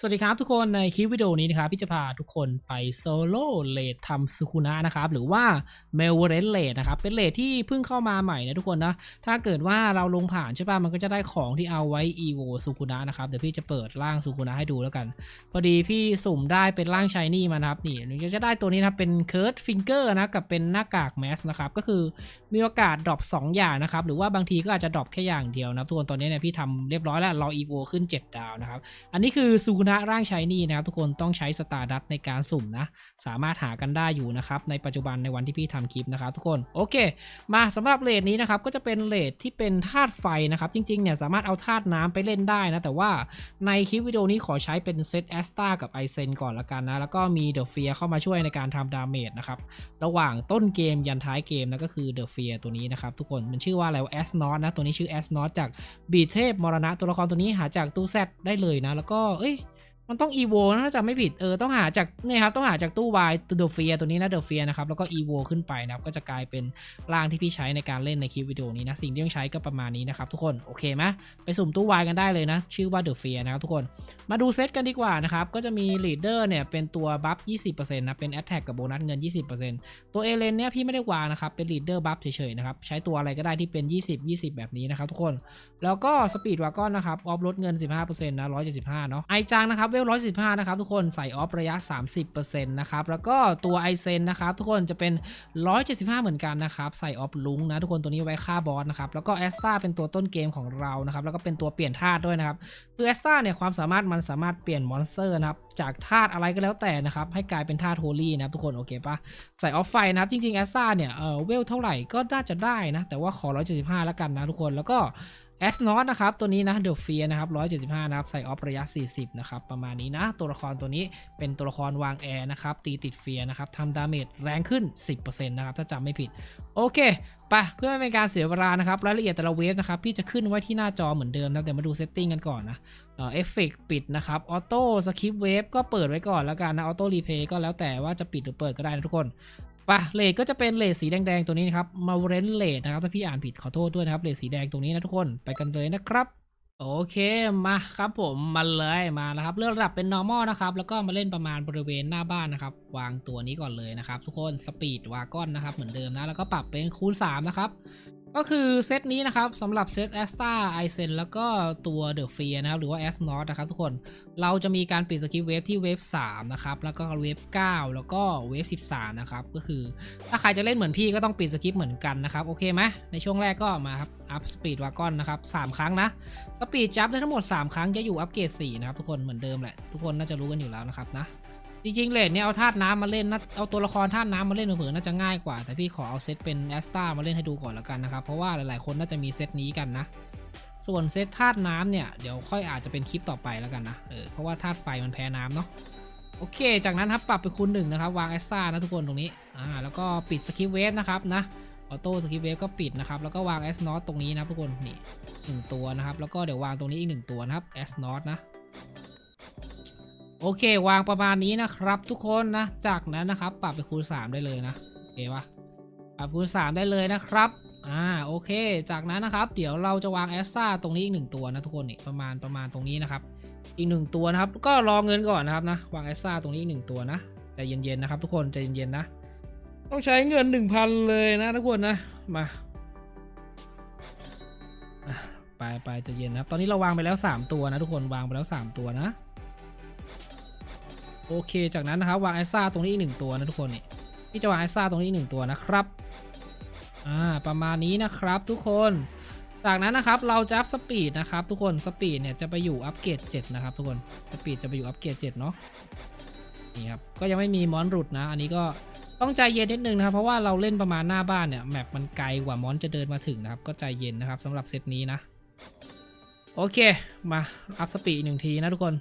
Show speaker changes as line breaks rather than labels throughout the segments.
สวัสดีครับทุกคนในคลิปวิดีโอนี้นะครับพี่จะพาทุกคนไปโซโล่เลดทำสุคุนะนะครับหรือว่าเมลเรนเลดนะครับเป็นเลดที่เพิ่งเข้ามาใหม่นะทุกคนนะถ้าเกิดว่าเราลงผ่านใช่ป่ะมันก็จะได้ของที่เอาไว้อีโวสุคุนะนะครับเดี๋ยวพี่จะเปิดร่างสุคุนะให้ดูแล้วกัน พอดีพี่สุ่มได้เป็นร่างชายนี่มานะครับนี่มันจะได้ตัวนี้นะครับเป็นเคิร์ดฟิงเกอร์นะกับเป็นหน้ากากแมสนะครับก็คือมีโอกาสดรอป2อย่างนะครับหรือว่าบางทีก็อาจจะดรอปแค่อย่างเดียวนะทุกคนตอนนี้เนี่ยพี่ทำเรียบร้อยแล้วรออีโวขึ้น 7 ดาวนะครับอันนี้คือซูกุนะร่างใชายนี่นะครับทุกคนต้องใช้สตาร์ดัตในการสุ่มนะ สามารถหากันได้อยู่นะครับ ในปัจจุบันในวันที่พี่ทำคลิปนะครับทุกคน โอเค มาสำหรับเลดนี้นะครับ ก็จะเป็นเลดที่เป็นธาตุไฟนะครับ จริงๆเนี่ยสามารถเอาธาตุน้ำไปเล่นได้นะ แต่ว่าในคลิปวิดีโอนี้ขอใช้เป็นเซตแอสตากับไอเซนก่อนละกันนะ แล้วก็มีเดอะเฟียเข้ามาช่วยในการทำดาเมจนะครับ ระหว่างต้นเกมยันท้ายเกมนะก็คือเดอะเฟียตัวนี้นะครับทุกคน มันชื่อว่าอะไรแอสนอตนะ ตัวนี้ชื่อแอสนอตจากบีเทพมรณะตัวละครตัวนี้หาจากตู้แซดได้เลยนะ แล้วก็ เอ้ย มันต้องอีโวนะถ้าจำไม่ผิดเออต้องหาจากเนี่ยครับต้องหาจากตู้วายตัวเดอเฟียตัวนี้นะเดอเฟียนะครับแล้วก็อีโวขึ้นไปนะครับก็จะกลายเป็นร่างที่พี่ใช้ในการเล่นในคลิปวิดีโอนี้นะสิ่งที่ต้องใช้ก็ประมาณนี้นะครับทุกคนโอเคไหมไปสุ่มตู้วายกันได้เลยนะ ชื่อว่าเดอเฟียนะครับทุกคนมาดูเซตกันดีกว่านะครับก็จะมีลีดเดอร์เนี่ยเป็นตัวบัฟ 20%นะเป็นแอตแทกกับโบนัสเงิน 20%ตัวเอเลนเนี่ยพี่ไม่ได้วางนะครับเป็นลีดเดอร์บัฟเฉยๆนะครับใช้ตัวอะไรก็ได้ที่เป็น 20 20 แบบนี้นะครับทุกคน แล้วก็สปีดวากอนนะครับออฟลดเงิน 15%นะ175เนาะไอจังนะครับเวล115 นะครับ ทุกคนใส่ออฟระยะ 30%นะครับ แล้วก็ตัวไอเซนนะครับ ทุกคนจะเป็น 175 เหมือนกันนะครับ ใส่ออฟลุงนะทุกคนตัวนี้ไว้ฆ่าบอสนะครับ แล้วก็แอสตาเป็นตัวต้นเกมของเรานะครับ แล้วก็เป็นตัวเปลี่ยนธาตุด้วยนะครับคือแอสตาเนี่ยความสามารถมันสามารถเปลี่ยนมอนสเตอร์นะครับจากธาตุอะไรก็แล้วแต่นะครับให้กลายเป็นธาตุโฮลี่นะครับทุกคนโอเคปะใส่ออฟไฟนะครับ จริงๆแอสตาเนี่ยเออเวลเท่าไหร่ก็น่าจะได้นะแต่ว่าขอ 175 แล้วกันนะทุกคนแล้วก็ แอสนอตนะครับ ตัวนี้นะเดอะเฟียนะครับ175 นะครับ ใส่ออฟระยะ 40 นะครับ ประมาณนี้นะ ตัวละครตัวนี้เป็นตัวละครวางแอร์นะครับ ตีติดเฟียนะครับทำดาเมจแรงขึ้น 10%นะครับ ถ้าจำไม่ผิด โอเคไปเพื่อไม่เป็นการเสียเวลานะครับ รายละเอียดแต่ละเวฟนะครับ พี่จะขึ้นไว้ที่หน้าจอเหมือนเดิมนะเดี๋ยวมาดูเซตติ้งกันก่อนนะเอฟเฟกปิดนะครับออโต้สคริปเวฟก็เปิดไว้ก่อนแล้วกันนะออโต้รีเพย์ก็แล้วแต่ว่าจะปิดหรือเปิดก็ได้นะทุกคน ปะเลดก็จะเป็นเลดสีแดงๆ ตัวนี้นะครับ มาเรนเลดนะครับ ถ้าพี่อ่านผิดขอโทษด้วยนะครับ เลดสีแดงตรงนี้นะทุกคน ไปกันเลยนะครับ โอเค มาครับผมมาเลยมาแล้วครับ เลือกระดับเป็น normal นะครับ แล้วก็มาเล่นประมาณบริเวณหน้าบ้านนะครับ วางตัวนี้ก่อนเลยนะครับ ทุกคน สปีดวากอนนะครับ เหมือนเดิมนะ แล้วก็ปรับเป็นคูณ3นะครับ ก็คือเซตนี้นะครับสำหรับเซตแอสตาไอเซนแล้วก็ตัวเดอะเฟียนะครับ หรือว่าแอสนอตนะครับทุกคนเราจะมีการปิดสกิปเวฟที่เวฟ3นะครับ แล้วก็เวฟ9แล้วก็เวฟ13 นะครับ ก็คือถ้าใครจะเล่นเหมือนพี่ก็ต้องปิดสกิปเหมือนกันนะครับ โอเคไหมในช่วงแรกก็มาครับ อัพสปีดวากอนนะครับ 3 ครั้งนะสปีดจับได้ทั้งหมด 3 ครั้งจะอยู่อัปเกรด4นะครับทุกคนเหมือนเดิมแหละทุกคนน่าจะรู้กันอยู่แล้วนะครับนะ จริงๆเลดเนี่ยเอาธาตุน้ำมาเล่นนะเอาตัวละครธาตุน้ำมาเล่นเผื่อๆน่าจะง่ายกว่า แต่พี่ขอเอาเซตเป็นแอสตามาเล่นให้ดูก่อนละกันนะครับ เพราะว่าหลายๆคนน่าจะมีเซตนี้กันนะ ส่วนเซตธาตุน้ำเนี่ยเดี๋ยวค่อยอาจจะเป็นคลิปต่อไปแล้วกันนะเออเพราะว่าธาตุไฟมันแพ้น้ำเนาะโอเค จากนั้นครับปรับไปคูณหนึ่งนะครับ วางแอสตานะทุกคนตรงนี้อ่าแล้วก็ปิดสกิปเวฟนะครับนะออโต้สกิปเวฟก็ปิดนะครับแล้วก็วางแอสนอตตรงนี้นะทุกคนนี่หนึ่งตัวนะครับแล้วก็เดี๋ยววางตรงนี้อีกหนึ่งตัวนะครับแอสนอตนะ โอเค วางประมาณนี้นะครับ ทุกคนนะ จากนั้นนะครับ ปรับไปคูณ 3 ได้เลยนะโอเคปะปรับคูณ 3 ได้เลยนะครับอ่าโอเค จากนั้นนะครับ เดี๋ยวเราจะวางแอสซ่าตรงนี้อีกหนึ่งตัวนะทุกคนนี่ประมาณประมาณตรงนี้นะครับ อีกหนึ่งตัวนะครับ ก็รอเงินก่อนนะครับนะวางแอสซ่าตรงนี้อีกหนึ่งตัวนะใจเย็นๆนะครับ ทุกคนใจเย็นๆนะ ต้องใช้เงิน 1,000 เลยนะทุกคนนะมาไปไปใจเย็นนะครับ ตอนนี้เราวางไปแล้ว 3 ตัวนะทุกคนวางไปแล้ว 3 ตัวนะ โอเค จากนั้นนะครับวางไอซ่าตรงนี้อีกหนึ่งตัวนะทุกคนนี่พี่จะวางไอซ่าตรงนี้อีกหนึ่งตัวนะครับอ่าประมาณนี้นะครับทุกคนจากนั้นนะครับเราจะอัพสปีดนะครับทุกคนสปีดเนี่ยจะไปอยู่อัปเกรด7นะครับทุกคนสปีดจะไปอยู่อัปเกรด7เนาะนี่ครับก็ยังไม่มีมอนหลุดนะ อันนี้ก็ต้องใจเย็นนิดนึงนะครับเพราะว่าเราเล่นประมาณหน้าบ้านเนี่ยแมปมันไกลกว่ามอนจะเดินมาถึงนะครับก็ใจเย็นนะครับสำหรับเซตนี้นะโอเคมาอัพสปีดหนึ่งทีนะทุกคน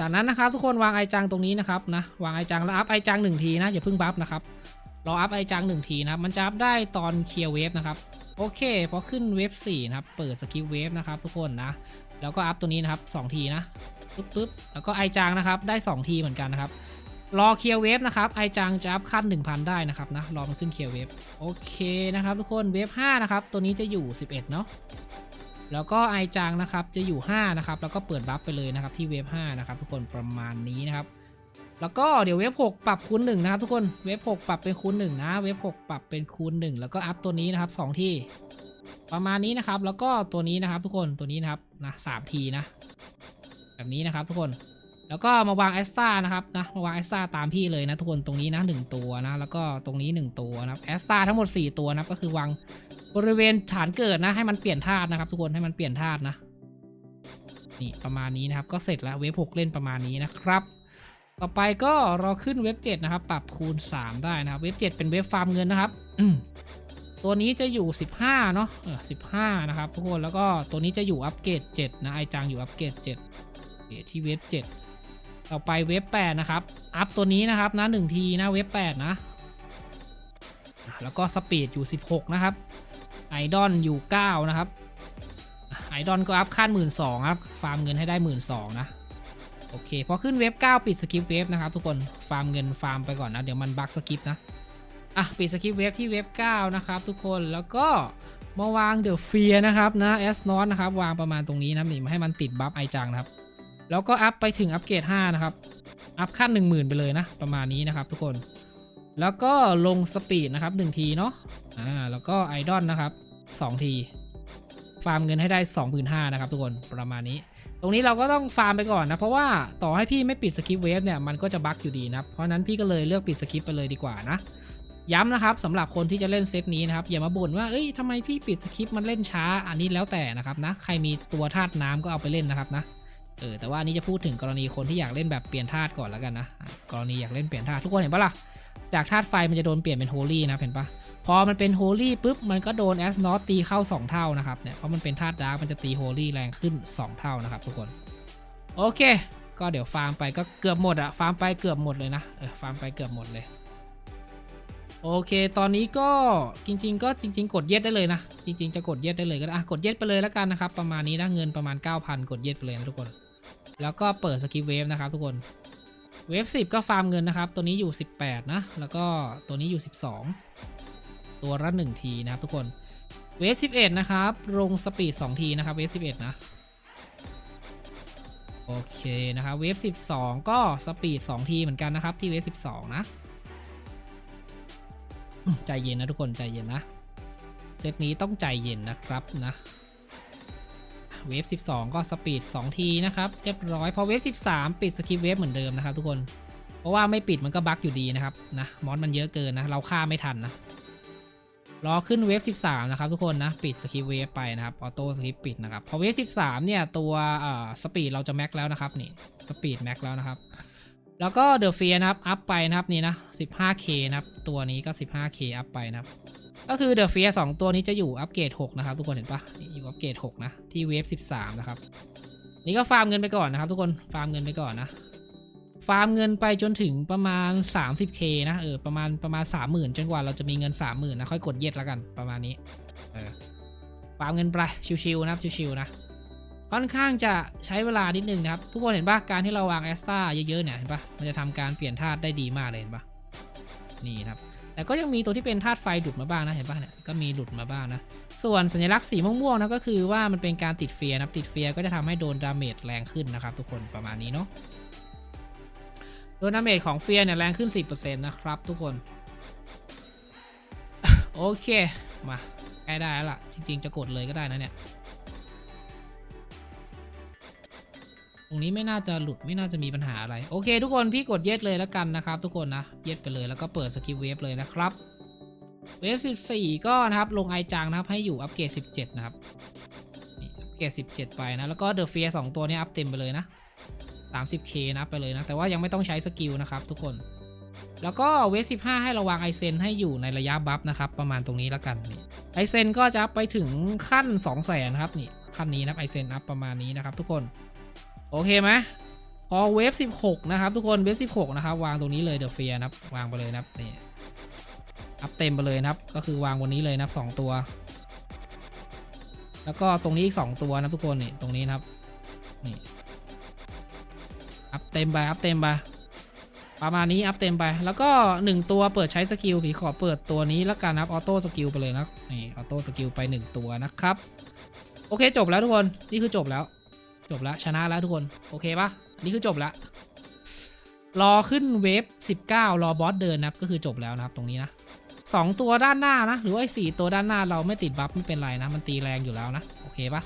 จากนั้นนะครับทุกคนวางไอจังตรงนี้นะครับนะวางไอจังแล้วอัพไอจังหนึ่งทีนะอย่าเพิ่งบัฟนะครับรออัพไอจังหนึ่งทีนะครับมันจะอัพได้ตอนเคลียร์เวฟนะครับโอเคพอขึ้นเวฟ4นะครับเปิดสกิปเวฟนะครับทุกคนนะแล้วก็อัพตัวนี้นะครับ2ทีนะปึ๊บปึ๊บแล้วก็ไอจังนะครับได้ 2 ทีเหมือนกันนะครับรอเคลียร์เวฟนะครับไอจังจะอัพขั้น 1,000 ได้นะครับนะรอมันขึ้นเคลียร์เวฟโอเคนะครับทุกคนเวฟ5นะครับตัวนี้จะอยู่ 11 เนาะ แล้วก็ไอจังนะครับจะอยู่ 5 นะครับ แล้วก็เปิดบัฟไปเลยนะครับที่เวฟ5นะครับทุกคนประมาณนี้นะครับ แล้วก็เดี๋ยวเวฟ6ปรับคูณ1นะครับทุกคนเวฟ6ปรับเป็นคูณ1นะเวฟ6ปรับเป็นคูณ1 แล้วก็อัพตัวนี้นะครับ2ที่ประมาณนี้นะครับ แล้วก็ตัวนี้นะครับทุกคนตัวนี้นะครับนะสามทีนะ แบบนี้นะครับทุกคน แล้วก็มาวางแอสตานะครับนะมาวางแอสตาตามพี่เลยนะทุกคนตรงนี้นะหนึ่งตัวนะแล้วก็ตรงนี้หนึ่งตัวนะครับแอสตาทั้งหมด 4 ตัวนะก็คือวางบริเวณฐานเกิดนะ ให้มันเปลี่ยนธาตุนะครับ ทุกคนให้มันเปลี่ยนธาตุนะนี่ประมาณนี้นะครับก็เสร็จแล้วเวฟ6เล่นประมาณนี้นะครับต่อไปก็รอขึ้นเว็บ7นะครับปรับคูณ 3 ได้นะครับเว็บ7เป็นเว็บฟาร์มเงินนะครับตัวนี้จะอยู่ 15 เนาะเออ15 นะครับทุกคนแล้วก็ตัวนี้จะอยู่อัปเกรด7นะไอจังอยู่อัปเกรด7ที่เว็บ7 ต่อไปเว็บ 8 นะครับ อัพตัวนี้นะครับนะ1ทีนะเว็บ 8นะอะแล้วก็สปีดอยู่ 16 นะครับ ไอดอนอยู่ 9 นะครับ ไอดอนก็อัพขั้น 12,000ครับ ฟาร์มเงินให้ได้ 12,000นะ โอเค พอขึ้นเว็บ 9 ปิดสกิปเว็บนะครับทุกคน ฟาร์มเงินฟาร์มไปก่อนนะ เดี๋ยวมันบั๊กสกิปนะ อะ ปิดสกิปเว็บที่เว็บ 9 นะครับทุกคน แล้วก็มาวางเดอะเฟียนะครับนะแอสนอตนะครับ วางประมาณตรงนี้นะนี่มาให้มันติดบัฟไอจังนะครับ แล้วก็อัพไปถึงอัปเกรด5นะครับ อัพขั้น 10,000 ไปเลยนะ ประมาณนี้นะครับทุกคน แล้วก็ลงสปีดนะครับ 1 ทีเนาะ อ่า แล้วก็ไอดอลนะครับ 2 ที ฟาร์มเงินให้ได้ 25,000นะครับทุกคน ประมาณนี้ ตรงนี้เราก็ต้องฟาร์มไปก่อนนะ เพราะว่าต่อให้พี่ไม่ปิดสคริปเวฟเนี่ย มันก็จะบั๊กอยู่ดีนะ เพราะนั้นพี่ก็เลยเลือกปิดสคริปไปเลยดีกว่านะย้ำนะครับสำหรับคนที่จะเล่นเซตนี้นะครับ อย่ามาบ่นว่าเอ้ยทำไมพี่ปิดสคริปต์มันเล่นช้า อันนี้แล้วแต่นะครับนะ ใครมีตัวธาตุน้ำก็เอาไปเล่นนะครับนะ เออแต่ว่านี้จะพูดถึงกรณีคนที่อยากเล่นแบบเปลี่ยนธาตุก่อนแล้วกันนะกรณีอยากเล่นเปลี่ยนธาตุทุกคนเห็นปะล่ะจากธาตุไฟมันจะโดนเปลี่ยนเป็นโฮลี่นะเห็นปะพอมันเป็นโฮลี่ปุ๊บมันก็โดนแอสนอตตีเข้า 2 เท่านะครับเนี่ยเพราะมันเป็นธาตุดาร์กมันจะตีโฮลี่แรงขึ้น 2 เท่านะครับทุกคน โอเค ก็เดี๋ยวฟาร์มไปก็เกือบหมดอะฟาร์มไปเกือบหมดเลยนะเออฟาร์มไปเกือบหมดเลยโอเค ตอนนี้ก็จริง ๆ ก็จริง ๆ กดเย็ดได้เลยนะ จริง ๆ จะกดเย็ดได้เลยก็ได้กดเย็ดไปเลยแล้วกันนะครับ ประมาณนี้นะเงินประมาณ 9,000 กดเย็ดไปเลยนะทุกคน แล้วก็เปิดสกิปเวฟนะครับทุกคน เวฟ10 ก็ฟาร์มเงินนะครับ ตัวนี้อยู่ 18 นะ แล้วก็ตัวนี้อยู่ 12 ตัวละ1ทีนะครับทุกคน เวฟ11 นะครับ ลงสปีด 2 ทีนะครับ เวฟ11 นะ โอเคนะครับ เวฟ12 ก็สปีด 2 ทีเหมือนกันนะครับ ที่เวฟ12 นะอืมใจเย็นนะทุกคน ใจเย็นนะ เซตนี้ต้องใจเย็นนะครับนะ เวฟ 12 ก็สปีด 2 ทีนะครับ เรียบร้อย พอเวฟ 13 ปิดสกิปเวฟเหมือนเดิมนะครับทุกคน เพราะว่าไม่ปิดมันก็บั๊กอยู่ดีนะครับนะ มอนมันเยอะเกินนะ เราฆ่าไม่ทันนะ รอขึ้นเวฟ 13 นะครับทุกคนนะ ปิดสกิปเวฟไปนะครับ ออโต้สกิปปิดนะครับ พอเวฟ 13 เนี่ยตัวเอ่อสปีดเราจะแม็กแล้วนะครับนี่ สปีดแม็กแล้วนะครับ แล้วก็เดอะเฟียนะครับ อัพไปนะครับนี่นะ 15k นะครับ ตัวนี้ก็ 15k อัพไปนะครับ ก็คือเดอะเฟียสองตัวนี้จะอยู่อัปเกรด6นะครับทุกคนเห็นปะอยู่อัปเกรด6นะที่เวฟ13นะครับนี่ก็ฟาร์มเงินไปก่อนนะครับ ทุกคนฟาร์มเงินไปก่อนนะฟาร์มเงินไปจนถึงประมาณ 30k นะเออประมาณประมาณ 30,000 จนกว่าเราจะมีเงิน 30,000นะค่อยกดเย็ดแล้วกันประมาณนี้เออฟาร์มเงินไปชิวๆนะครับชิวๆนะค่อนข้างจะใช้เวลานิดนึงนะครับ ทุกคนเห็นปะการที่เราวางแอสตาเยอะๆเนี่ยเห็นปะมันจะทำการเปลี่ยนธาตุได้ดีมากเลยเห็นปะนี่นะครับ แต่ก็ยังมีตัวที่เป็นธาตุไฟหลุดมาบ้างนะเห็นปะเนี่ยก็มีหลุดมาบ้างนะ ส่วนสัญลักษณ์สีม่วงๆนะก็คือว่ามันเป็นการติดเฟียร์นะติดเฟียร์ก็จะทำให้โดนดาเมจแรงขึ้นนะครับ ทุกคนประมาณนี้เนาะโดนดาเมจของเฟียร์เนี่ยแรงขึ้น 10%นะครับ ทุกคน โอเคมาใกล้ได้แล้วล่ะ จริง ๆ จะกดเลยก็ได้นะเนี่ย ตรงนี้ไม่น่าจะหลุดไม่น่าจะมีปัญหาอะไร โอเค ทุกคนพี่กดเย็ดเลยแล้วกันนะครับ ทุกคนนะเย็ดไปเลยแล้วก็เปิดสกิลเวฟเลยนะครับเวฟ14 ก็นะครับลงไอจังนะครับให้อยู่อัปเกรด17 นะครับนี่อัปเกรด17 ไปนะ แล้วก็เดอะเฟียสองตัวนี้อัพเต็มไปเลยนะ 30k นะไปเลยนะ แต่ว่ายังไม่ต้องใช้สกิลนะครับทุกคน แล้วก็เวฟ15 ให้ระวังไอเซนให้อยู่ในระยะบัฟนะครับ ประมาณตรงนี้แล้วกันนี่ไอเซนก็จะไปถึงขั้น 2 0 0 0 0นะครับนี่ขั้นนี้นะไอเซนอัพประมาณนี้นะครับทุกคน โอเคไหมพอเวฟ16นะครับทุกคนเวฟ16นะครับ วางตรงนี้เลยเดอะเฟียนะครับ วางไปเลยนะครับนี่อัพเต็มไปเลยนะครับ ก็คือวางบนนี้เลยนะครับสองตัว แล้วก็ตรงนี้อีก2ตัวนะทุกคนนี่ตรงนี้นะครับนี่อัพเต็มไปอัพเต็มไปประมาณนี้อัพเต็มไป แล้วก็ 1 ตัวเปิดใช้สกิลผีขอเปิดตัวนี้แล้วกันนะครับออโต้สกิลไปเลยนะนี่ออโต้สกิลไป 1 ตัวนะครับ โอเคจบแล้วทุกคน นี่คือจบแล้ว จบแล้วชนะแล้วทุกคน โอเคปะนี่คือจบแล้วรอขึ้นเวฟ19 รอบอสเดินนะครับ ก็คือจบแล้วนะครับตรงนี้นะสองตัวด้านหน้านะ หรือว่าไอ้สี่ตัวด้านหน้าเราไม่ติดบัฟไม่เป็นไรนะ มันตีแรงอยู่แล้วนะ โอเคปะ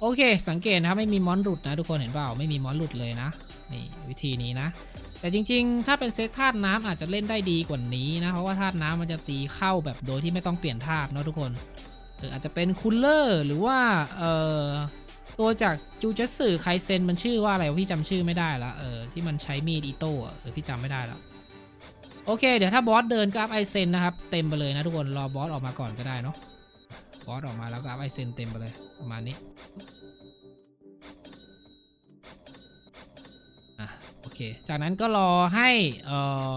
โอเค สังเกตนะครับไม่มีมอนหลุดนะ ทุกคนเห็นเปล่าไม่มีมอนหลุดเลยนะ นี่วิธีนี้นะ แต่จริงๆ ถ้าเป็นเซตธาตุน้ำอาจจะเล่นได้ดีกว่านี้นะ เพราะว่าธาตุน้ำมันจะตีเข้าแบบโดยที่ไม่ต้องเปลี่ยนธาตุเนาะทุกคน อาจจะเป็นคูลเลอร์หรือว่าเอ่อตัวจากจูเจสึไคเซนมันชื่อว่าอะไรพี่จำชื่อไม่ได้ละเออที่มันใช้มีดอิโต้อะเอพี่จำไม่ได้ล้วโอเค เดี๋ยวถ้าบอสเดินก็อัพไอเซนนะครับเต็มไปเลยนะทุกคนรอบอสออกมาก่อนก็ได้เนาะบอสออกมาแล้วก็อัพไอเซนเต็มไปเลยประมาณนี้อะโอเค จากนั้นก็รอให้เอ่อ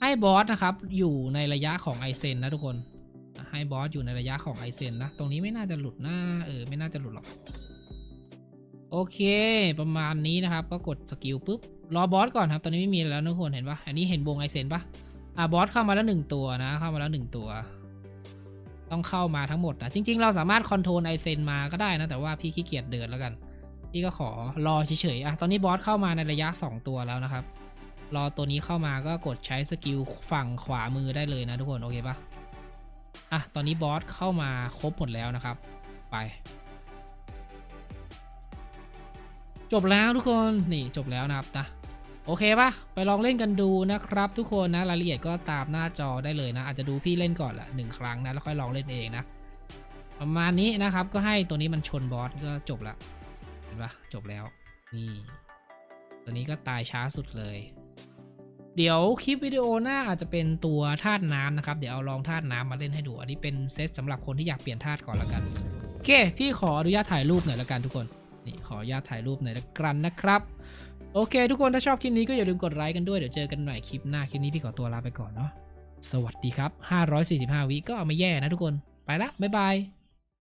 ให้บอสนะครับอยู่ในระยะของไอเซนนะทุกคน ให้บอสอยู่ในระยะของไอเซนนะ ตรงนี้ไม่น่าจะหลุดนะเออ ไม่น่าจะหลุดหรอก โอเค ประมาณนี้นะครับ ก็กดสกิลปุ๊บ รอบอสก่อนครับ ตอนนี้ไม่มีแล้วทุกคนเห็นปะอันนี้เห็นวงไอเซนปะอะบอสเข้ามาแล้วหนึ่งตัวนะ เข้ามาแล้วหนึ่งตัว ต้องเข้ามาทั้งหมดนะจริง ๆ เราสามารถคอนโทรลไอเซนมาก็ได้นะ แต่ว่าพี่ขี้เกียจเดินแล้วกัน พี่ก็ขอรอเฉยๆอะตอนนี้บอสเข้ามาในระยะ 2 ตัวแล้วนะครับรอตัวนี้เข้ามาก็กดใช้สกิลฝั่งขวามือได้เลยนะทุกคน โอเคปะ อะ ตอนนี้บอสเข้ามาครบหมดแล้วนะครับ ไป จบแล้วทุกคน นี่จบแล้วนะครับนะโอเคปะไปลองเล่นกันดูนะครับทุกคนนะรายละเอียดก็ตามหน้าจอได้เลยนะ อาจจะดูพี่เล่นก่อนละหนึ่งครั้งนะ แล้วค่อยลองเล่นเองนะ ประมาณนี้นะครับ ก็ให้ตัวนี้มันชนบอสก็จบละเห็นปะจบแล้ว นี่ ตัวนี้ก็ตายช้าสุดเลย เดี๋ยวคลิปวิดีโอหน้าอาจจะเป็นตัวธาตุน้ำนะครับ เดี๋ยวเอาลองธาตุน้ำมาเล่นให้ดู อันนี้เป็นเซตสำหรับคนที่อยากเปลี่ยนธาตุก่อนละกันโอเค พี่ขออนุญาตถ่ายรูปหน่อยละกันทุกคน นี่ขออนุญาตถ่ายรูปหน่อยละกันนะครับ โอเค ทุกคนถ้าชอบคลิปนี้ก็อย่าลืมกดไลค์กันด้วย เดี๋ยวเจอกันใหม่คลิปหน้า คลิปนี้พี่ขอตัวลาไปก่อนเนาะ สวัสดีครับ 545 วิก็เอาไม่แย่นะทุกคน ไปละบ๊ายบาย